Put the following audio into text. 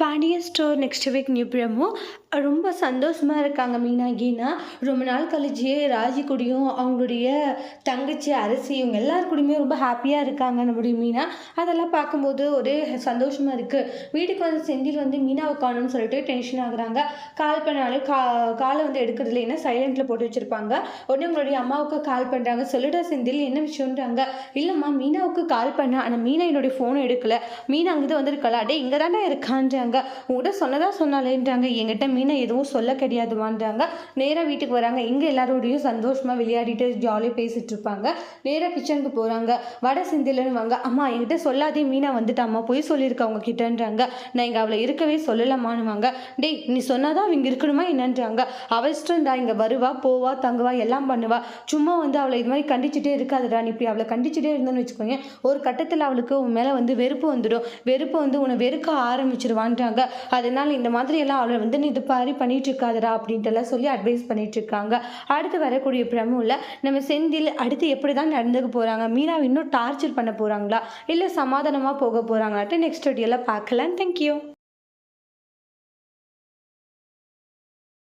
Pandiya store next week new promo. ரொம்ப சந்தோஷமாக இருக்காங்க மீனா கீனா. ரொம்ப நாள் கழிச்சு ராஜி கூடயும் அவங்களுடைய தங்கச்சி அரசி இவங்க எல்லார் கூடயுமே ரொம்ப ஹாப்பியாக இருக்காங்க நம்முடைய மீனா. அதெல்லாம் பார்க்கும்போது ஒரே சந்தோஷமாக இருக்குது வீட்டுக்கு வந்து செந்தில் வந்து மீனாவை காணும்னு சொல்லிட்டு டென்ஷன் ஆகுறாங்க. கால் பண்ணாலும் கா காலை வந்து எடுக்கிறதுல ஏன்னா சைலண்ட்டில் போட்டு வச்சுருப்பாங்க. உடனே உங்களுடைய அம்மாவுக்கு கால் பண்ணுறாங்க சொல்லிட்டா செந்தில் என்ன விஷயம்ன்றாங்க. இல்லைம்மா மீனாவுக்கு கால் பண்ண ஆனால் மீனா என்னுடைய ஃபோனை எடுக்கலை. மீனா அங்கே தான் வந்திருக்கல அடே இங்கே தானே இருக்கான்றாங்க. உங்கள்கிட்ட சொன்னதா சொன்னாலேன்றாங்க எங்கிட்ட மீனை எதுவும் சொல்ல கிடையாதுமான்றாங்க நேராக வீட்டுக்கு வராங்க. இங்கே எல்லாரோடையும் சந்தோஷமாக விளையாடிட்டு ஜாலியாக பேசிகிட்டு இருப்பாங்க நேராக கிச்சனுக்கு போகிறாங்க வடை சிந்திலன்னு வாங்க. அம்மா என்கிட்ட சொல்லாதே மீனா வந்துட்டாம்மா. போய் சொல்லியிருக்க அவங்க கிட்டன்றாங்க நான் இங்கே அவளை இருக்கவே சொல்லலாமான்னுவாங்க டேய் நீ சொன்னாதான் அவங்க இருக்கணுமா என்னன்றாங்க. அவள் இஷ்டம்டா. இங்கே வருவா போவா தங்குவா எல்லாம் பண்ணுவா. சும்மா வந்து அவளை இது மாதிரி கண்டிச்சுட்டே இருக்காதுடா. நீ இப்படி அவளை கண்டிச்சுட்டே இருந்தோன்னு வச்சுக்கோங்க ஒரு கட்டத்தில் அவளுக்கு உன் மேலே வந்து வெறுப்பு வந்துடும். வெறுப்பு வந்து உன்னை வெறுக்க பண்ணுறாங்க அதனால் இந்த மாதிரி எல்லாம் அவளை வந்து நீ இது பாரி பண்ணிட்டு இருக்காதரா அப்படின்ட்டு எல்லாம் சொல்லி அட்வைஸ் பண்ணிட்டு இருக்காங்க. அடுத்து வரக்கூடிய பிரமுல நம்ம செந்தில் அடுத்து எப்படி தான் நடந்துக்க போகிறாங்க மீனா இன்னும் டார்ச்சர் பண்ண போகிறாங்களா இல்லை சமாதானமாக போக போகிறாங்களாட்டு நெக்ஸ்ட் வீடியோவில் பார்க்கலாம். தேங்க்யூ